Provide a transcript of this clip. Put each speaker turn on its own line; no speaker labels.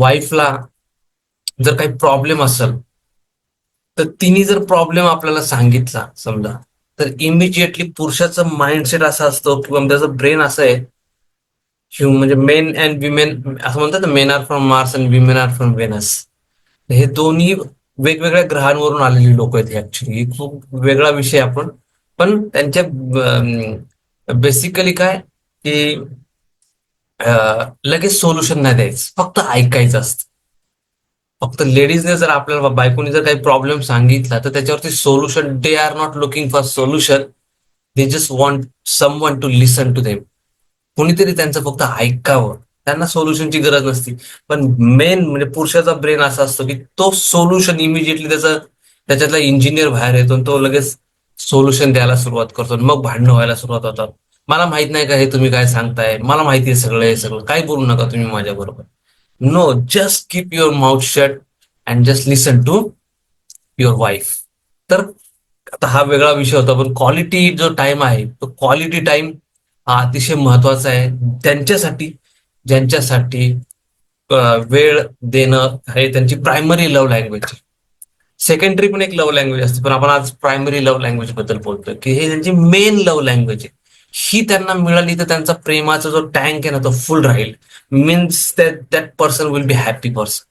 वाईफला जर काही प्रॉब्लेम असेल तर तिने जर प्रॉब्लेम आपल्याला सांगितला समजा तर इमिजिएटली पुरुषाचं माइंडसेट असा असतो किंवा म्हणजे त्याचं ब्रेन असं आहे ह्यू म्हणजे मेन अँड विमेन असं म्हणतात ना men are from Mars and women are from Venus हे दोन्ही वेगवेगळ्या ग्रहांवरून आलेली लोक आहेत ऍक्च्युली खूप वेगळा विषय आपण. पण त्यांच्या बेसिकली काय की लगेच सोल्युशन नाही द्यायचं. फक्त ऐकायचं असतं. फक्त लेडीजने जर आपल्याला बायकोने जर काही प्रॉब्लेम सांगितला तर त्याच्यावरती solution they are not looking for solution they just want someone to listen to them कुणीतरी त्यांचं फक्त ऐकावं. त्यांना सोल्युशनची गरज नसती. पण मेन म्हणजे पुरुषाचा ब्रेन असा असतो की तो सोल्युशन इमिजिएटली त्याचा त्याच्यातला इंजिनियर बाहेर येतो आणि तो लगेच सोल्युशन द्यायला सुरुवात करतो मग भांडणं व्हायला सुरुवात होतात. मला माहीत नाही का हे तुम्ही काय सांगताय? मला माहिती आहे सगळं हे सगळं. काय बोलू नका तुम्ही माझ्या बरोबर. No just keep your mouth shut and just listen to your wife तर आता हा वेगळा विषय होता पण क्वालिटी जो टाइम आहे तो क्वालिटी टाइम हा अतिशय महत्त्वाचा आहे. त्यांच्यासाठी ज्यांच्यासाठी वेळ देणं हे त्यांची प्रायमरी लव्ह लँग्वेज सेकंडरी पण एक लव्ह लँग्वेज असते पण आपण आज प्रायमरी लव्ह लँग्वेजबद्दल बोलतोय की हे त्यांची मेन लव्ह लँग्वेज आहे. ही त्यांना मिळाली तर त्यांचा प्रेमाचा जो टँक आहे ना तो फुल राहील. Means that that person will be happy person